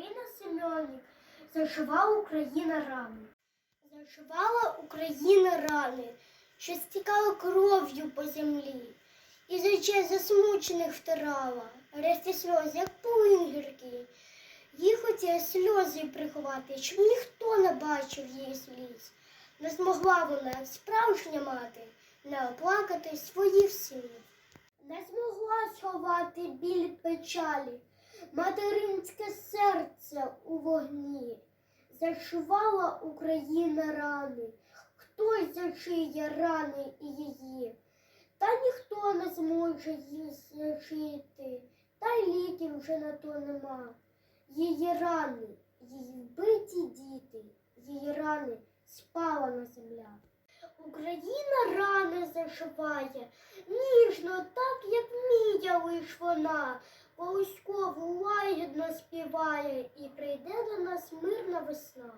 Марина Семенник зашивала Україна рани. Зашивала Україна рани, що стікала кров'ю по землі, і з засмучених втирала, решті сльоз, як полин гіркий. Їй хотіла сльози приховати, щоб ніхто не бачив її сліз. Не змогла вона, справжня мати, не оплакати своїх синів. Не змогла сховати біль печалі, материнське серце у вогні. Зашивала Україна рани, хтось зашиє рани і її, та ніхто не зможе її зашити, та й ліків вже на то нема. Її рани, її вбиті діти, її рани спала на земля. Україна рани зашиває, ніжно, так, як вміє лиш вона, Волоськову лагідно співає, і прийде до нас мирна весна.